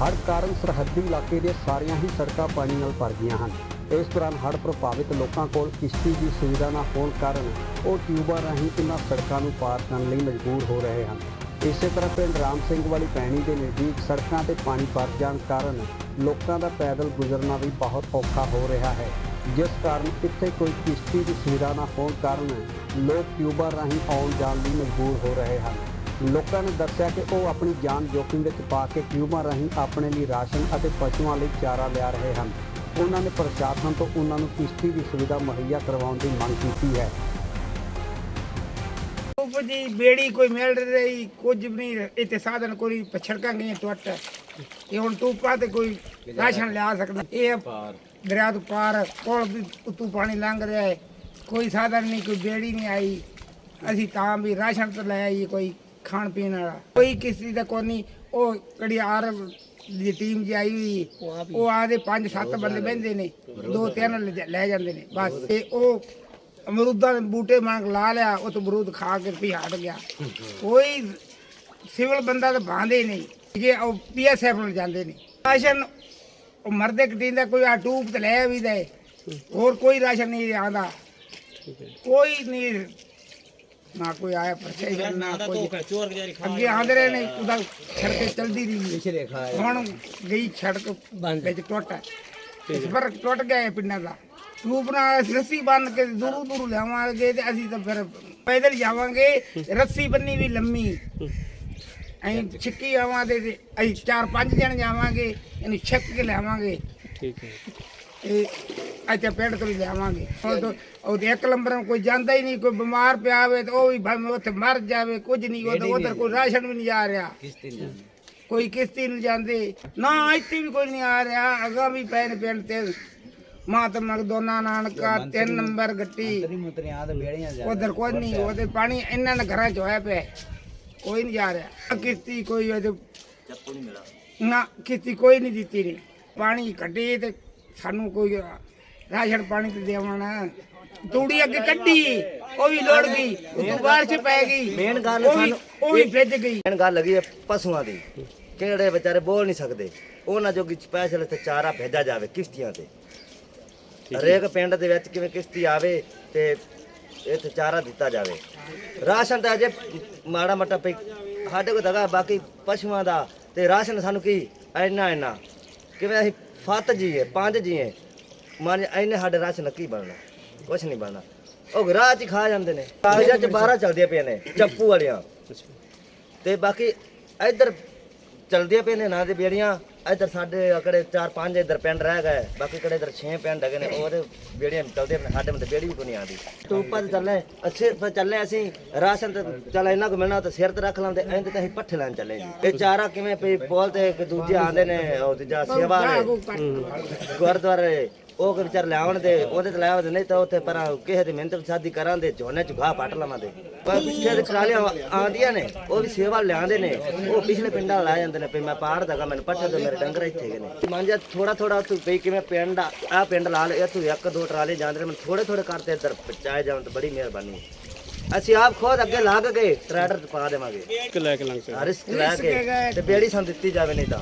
ਹੜ੍ਹ ਕਾਰਨ ਸਰਹੱਦੀ ਇਲਾਕੇ ਦੇ ਸਾਰੀਆਂ ਹੀ ਸੜਕਾਂ ਪਾਣੀ ਨਾਲ ਭਰ ਗਈਆਂ ਹਨ। ਇਸ ਦੌਰਾਨ ਹੜ੍ਹ ਪ੍ਰਭਾਵਿਤ ਲੋਕਾਂ ਕੋਲ ਕਿਸ਼ਤੀ ਦੀ ਸੁਵਿਧਾ ਨਾ ਹੋਣ ਕਾਰਨ ਉਹ ਟਿਊਬਾਂ ਰਾਹੀਂ ਇਨ੍ਹਾਂ ਸੜਕਾਂ ਨੂੰ ਪਾਰ ਕਰਨ ਲਈ ਮਜਬੂਰ ਹੋ ਰਹੇ ਹਨ। ਇਸੇ ਤਰ੍ਹਾਂ ਪਿੰਡ ਰਾਮ ਸਿੰਘ ਵਾਲੀ ਪੈਣੀ ਦੇ ਨਜ਼ਦੀਕ ਸੜਕਾਂ ਤੇ ਪਾਣੀ ਭਰ ਜਾਣ ਕਾਰਨ ਲੋਕਾਂ ਦਾ ਪੈਦਲ ਗੁਜ਼ਰਨਾ ਵੀ ਬਹੁਤ ਔਖਾ ਹੋ ਰਿਹਾ ਹੈ। ਜਿਸ ਕਾਰਨ ਇੱਥੇ ਕੋਈ ਕਿਸ਼ਤੀ ਦੀ ਸੁਵਿਧਾ ਨਾ ਹੋਣ ਕਾਰਨ ਲੋਕ ਟਿਊਬਾਂ ਰਾਹੀਂ ਆਉਣ ਜਾਣ ਲਈ ਮਜਬੂਰ ਹੋ ਰਹੇ ਹਨ। ਲੋਕਾਂ ਨੇ ਦੱਸਿਆ ਕਿ ਉਹ ਆਪਣੀ ਜਾਨ ਜੋਖਿਮ ਵਿੱਚ ਪਾ ਕੇ ਟਿਊਬਾਂ ਰਾਹੀਂ ਆਪਣੇ ਲਈ ਰਾਸ਼ਨ ਅਤੇ ਪਸ਼ੂਆਂ ਲਈ ਚਾਰਾ ਲਿਆ ਰਹੇ ਹਨ। ਉਹਨਾਂ ਨੇ ਪ੍ਰਸ਼ਾਸਨ ਤੋਂ ਉਹਨਾਂ ਨੂੰ ਕਿਸ਼ਤੀ ਦੀ ਸੁਵਿਧਾ ਮੁਹੱਈਆ ਕਰਵਾਉਣ ਦੀ ਮੰਗ ਕੀਤੀ ਹੈ। ਜੀ ਬੇੜੀ ਕੋਈ ਮਿਲ ਰਹੀ, ਕੁਝ ਵੀ ਨਹੀਂ, ਇੱਥੇ ਸਾਧਨ ਕੋਈ ਪਛੜਕਾਂ ਗਈਆਂ ਟੁੱਟ। ਇਹ ਹੁਣ ਟੂਪਾ ਤੇ ਕੋਈ ਰਾਸ਼ਨ ਲਿਆ ਸਕਦਾ। ਇਹ ਦਰਿਆ ਤੋਂ ਪਾਰ, ਕੋਲ ਵੀ ਉਤੋਂ ਪਾਣੀ ਲੰਘ ਰਿਹਾ ਹੈ। ਕੋਈ ਸਾਧਨ ਨਹੀਂ, ਕੋਈ ਬੇੜੀ ਨਹੀਂ ਆਈ। ਅਸੀਂ ਤਾਂ ਵੀ ਰਾਸ਼ਨ ਤੋਂ ਲੈ ਆਈ ਕੋਈ। ਖਾਣ ਪੀਣ ਵਾਲਾ। ਕੋਈ ਕਿਸੇ ਦਾ ਕੋਈ ਨਹੀਂ ਉਹ ਕਿਹੜੀ ਆਰ ਦੀ ਟੀਮ ਜੀ ਆਈ ਹੋਈ ਉਹ ਆਦੇ ਪੰਜ ਸੱਤ ਬੰਦੇ ਬਹਿੰਦੇ ਨੇ ਦੋ ਤਿੰਨ ਲੈ- ਲੈ ਜਾਂਦੇ ਨੇ ਬਸ। ਤੇ ਉਹ ਅਮਰੂਦਾਂ ਦੇ ਬੂਟੇ ਮੰਗ ਲਾ ਲਿਆ ਉਹ ਤੋਂ ਅਮਰੂਦ ਖਾ ਕੇ ਵੀ ਹਟ ਗਿਆ। ਕੋਈ ਸਿਵਲ ਬੰਦਾ ਤਾਂ ਬਾਂਦੇ ਨਹੀਂ ਜੇ ਉਹ ਪੀਐਸਐਫ ਨੂੰ ਜਾਂਦੇ ਨੇ। ਰਾਸ਼ਨ ਉਹ ਮਰਦੇ ਕਟੀਂਦਾ ਕੋਈ ਆ ਟੂਬ ਤੇ ਲੈ ਵੀ ਦੇ ਹੋਰ ਕੋਈ ਰਾਸ਼ਨ ਨਹੀਂ ਆਉਂਦਾ। ਕੋਈ ਨਹੀਂ ਨਾ ਕੋਈ ਆਇਆ ਪ੍ਰਸ਼ਾਸਨ ਨਾ ਕੋਈ ਅੱਗੇ ਆਂਦੇ ਰਹੇ ਨੇ ਉਹਦਾ ਸੜਕ ਚਲਦੀ ਰਹੀ। ਹੁਣ ਗਈ ਸੜਕ ਵਿੱਚ ਟੁੱਟ। ਹੈ। ਇਸ ਪਰ ਟੁੱਟ ਗਏ ਪਿੰਡਾਂ ਦਾ। ਰੂਪ ਨਾਲ ਰੱਸੀ ਬੰਨ ਕੇ ਦੂਰੂ ਦੂਰੂ ਲਿਆਵਾਂਗੇ ਤੇ ਅਸੀਂ ਤਾਂ ਫਿਰ ਪੈਦਲ ਜਾਵਾਂਗੇ। ਰੱਸੀ ਬੰਨੀ ਵੀ ਲੰਮੀ। ਅਸੀਂ ਛਿੱਕੀ ਆਵਾਂਗੇ ਤੇ ਅਸੀਂ ਚਾਰ ਪੰਜ ਜਣ ਜਾਵਾਂਗੇ ਇਹਨੂੰ ਛਿੱਕ ਕੇ ਲਿਆਵਾਂਗੇ। ਠੀਕ ਹੈ। ਇਹ ਇੱਥੇ ਪਿੰਡ ਤੋਂ ਹੀ ਲਿਆਵਾਂਗੇ। ਉਹ ਤੋਂ ਉਹ ਤੇ ਇੱਕ ਲੰਬਰ ਕੋਈ ਜਾਂਦਾ ਹੀ ਨਹੀਂ ਕੋਈ ਬਿਮਾਰ ਪਿਆ ਹੋਵੇ ਤੇ ਉਹ ਵੀ ਭਾਵੇਂ ਉੱਥੇ ਮਰ ਜਾਵੇ ਕੁਝ ਨਹੀਂ ਉਧਰ ਉਧਰ ਕੋਈ ਰਾਸ਼ਨ ਵੀ ਨਹੀਂ ਜਾ ਰਿਹਾ। ਕੋਈ ਕਿਸ਼ਤੀ ਨਹੀਂ ਜਾਂਦੇ ਨਾ ਇੱਥੇ ਵੀ ਕੋਈ ਨਹੀਂ ਆ ਰਿਹਾ ਅਗਾ ਵੀ ਪੈ ਨੇ ਪਿੰਡ ਤੇ ਮਾਤਮਾ ਦੋਨਾ ਨਾਨਕਾ ਤਿੰਨ ਨੰਬਰ ਗੱਟੀ। ਉਧਰ ਕੋਈ ਨਹੀਂ ਉਹਦੇ ਪਾਣੀ ਇਹਨਾਂ ਨੇ ਘਰਾਂ ਚ ਹੋਇਆ ਪਿਆ। ਕੋਈ ਨਹੀਂ ਜਾ ਰਿਹਾ। ਕਿਸ਼ਤੀ ਕੋਈ ਉਹਦੇ ਨਾ ਕਿਸ਼ਤੀ ਕੋਈ ਨਹੀਂ ਦਿੱਤੀ ਨਹੀਂ ਪਾਣੀ ਕੱਢੀ ਤੇ ਸਾਨੂੰ ਕੋਈ ਰਾਸ਼ਨ ਪਾਣੀ ਤੇ ਦੇਵਣਾ। ਤੂੜੀ ਅੱਗੇ ਕੱਢੀ ਉਹ ਵੀ ਲੋੜ ਗਈ ਉਦੋਂ ਬਾਰਿਸ਼ ਪੈ ਗਈ ਮੇਨ ਗੱਲ ਉਹ ਵੀ- ਸਾਨੂੰ ਉਹ ਵੀ ਗਈ। ਮੇਨ ਗੱਲ ਲੱਗੀ ਹੈ ਪਸ਼ੂਆਂ ਦੀ ਕਿਹੜੇ ਵਿਚਾਰੇ ਬੋਲ ਨਹੀਂ ਸਕਦੇ। ਉਹਨਾਂ ਜੋਗੀ ਸਪੈਸ਼ਲ ਤੇ ਚਾਰਾ ਭੇਜਾ ਜਾਵੇ ਕਿਸ਼ਤੀਆਂ ਤੇ। ਹਰੇਕ ਪਿੰਡ ਦੇ ਵਿੱਚ ਕਿਵੇਂ ਕਿਸ਼ਤੀ ਆਵੇ ਤੇ ਇੱਥੇ ਚਾਰਾ ਦਿੱਤਾ ਜਾਵੇ। ਰਾਸ਼ਨ ਤਾਂ ਅਜੇ ਮਾੜਾ ਮੋਟਾ ਪਈ ਸਾਡੇ ਕੋਲ ਦਗਾ ਬਾਕੀ ਪਸ਼ੂਆਂ ਦਾ ਤੇ ਰਾਸ਼ਨ ਸਾਨੂੰ ਕੀ ਇੰਨਾ ਇੰਨਾ। ਕਿਵੇਂ ਅਸੀਂ ਫੱਤ ਜੀਏ ਪੰਜ ਜੀਏ ਮਨ ਇੰਨੇ ਸਾਡੇ ਰਾਸ਼ਨ ਕੀ ਬਣਨਾ ਕੁਛ ਨਹੀਂ ਬਣਨਾ। ਉਹ ਰਾਹ ਚ ਖਾ ਜਾਂਦੇ ਨੇ ਕਾਗਜ਼ਾਂ ਚ 12 ਚੱਲਦੀਆਂ ਪਈਆਂ ਨੇ ਚੱਪੂ ਵਾਲੀਆਂ। ਤੇ ਬਾਕੀ ਇੱਧਰ ਚਲਦੀਆਂ ਪਈਆਂ ਨੇ ਨਾ ਦੇ ਬੇੜੀਆਂ ਇੱਧਰ ਸਾਡੇ ਅਕੜੇ 4-5 ਇੱਧਰ ਪਿੰਡ ਰਹਿ ਗਏ ਬਾਕੀ ਕਿਹੜੇ ਇੱਧਰ 6 ਪਿੰਡ ਹੈਗੇ ਨੇ ਉਹਦੇ ਬੇੜੀਆਂ ਚਲਦੇ ਪਏ ਸਾਡੇ ਮਤੇ ਬੇੜੀ ਵੀ ਕੋਈ ਨਹੀਂ ਆਉਂਦੀ। ਟੂਪਾ ਤੇ ਚੱਲੇ ਅੱਛੇ ਫਿਰ ਚੱਲੇ ਅਸੀਂ ਰਾਸ਼ਨ ਤੇ ਚੱਲ ਇੰਨਾ ਕੁ ਮਿਲਣਾ ਤਾਂ ਸਿਰ ਤੇ ਰੱਖ ਲਾਂਦੇ ਐਂ ਤੇ ਅਸੀਂ ਪੱਠੇ ਲੈਣ ਚੱਲੇ ਜੀ। ਇਹ ਚਾਰਾ ਕਿਵੇਂ ਪਈ ਤੇ ਇੱਕ ਦੂਜੇ ਆਂਦੇ ਨੇ ਉਹ ਦੂਜਾ ਸੇਵਾ ਗੁਰਦੁਆਰੇ ਉਹ ਕਿ ਵਿਚਾਰ ਲਿਆਉਣ ਦੇ ਉਹਦੇ ਤੇ ਲਿਆਉਣ ਦੇ ਨਹੀਂ ਤਾਂ ਉੱਥੇ ਪਰ ਕਿਸੇ ਦੀ ਮਿਹਨਤ ਸਾਦੀ ਕਰਾਂ ਦੇ ਝੋਨੇ ਚ ਘਾਹ ਪੱਟ ਲਵਾਂਦੇ। ਪਰ ਪਿੱਛੇ ਦੇ ਟਰਾਲੀਆਂ ਆਂਦੀਆਂ ਨੇ ਉਹ ਵੀ ਸੇਵਾ ਲਿਆਉਂਦੇ ਨੇ ਉਹ ਪਿਛਲੇ ਪਿੰਡਾਂ ਲਾ ਜਾਂਦੇ ਨੇ ਵੀ ਮੈਂ ਪਾੜ ਦਗਾ ਮੈਨੂੰ ਪੱਠੇ ਤੇ ਮੇਰੇ ਡੰਗਰ ਇੱਥੇ ਹੈਗੇ ਨੇ। ਮੰਨ ਥੋੜਾ ਥੋੜਾ ਤੂੰ ਪਈ ਕਿਵੇਂ ਪਿੰਡ ਆ ਪਿੰਡ ਲਾ ਲਿਆ ਤੂੰ ਇੱਕ ਦੋ ਟਰਾਲੇ ਜਾਂਦੇ ਨੇ ਮੈਨੂੰ ਥੋੜੇ ਥੋੜੇ ਕਰਤੇ ਇੱਧਰ ਪਹੁੰਚਾਏ ਜਾਣ ਤਾਂ ਬੜੀ ਮਿਹਰਬਾਨੀ। ਅਸੀਂ ਆਪ ਖੁਦ ਅੱਗੇ ਲੱਗ ਗਏ ਟਰੈਕਟਰ ਪਾ ਦੇਵਾਂਗੇ। ਇੱਕ ਲੈ ਕੇ ਲੰਘ ਸਕਦੇ। ਰਿਸਕ ਲੈ ਕੇ ਤੇ ਬੇੜੀ ਸਾਨੂੰ ਦਿੱਤੀ ਜਾਵੇ ਨਹੀਂ ਤਾਂ।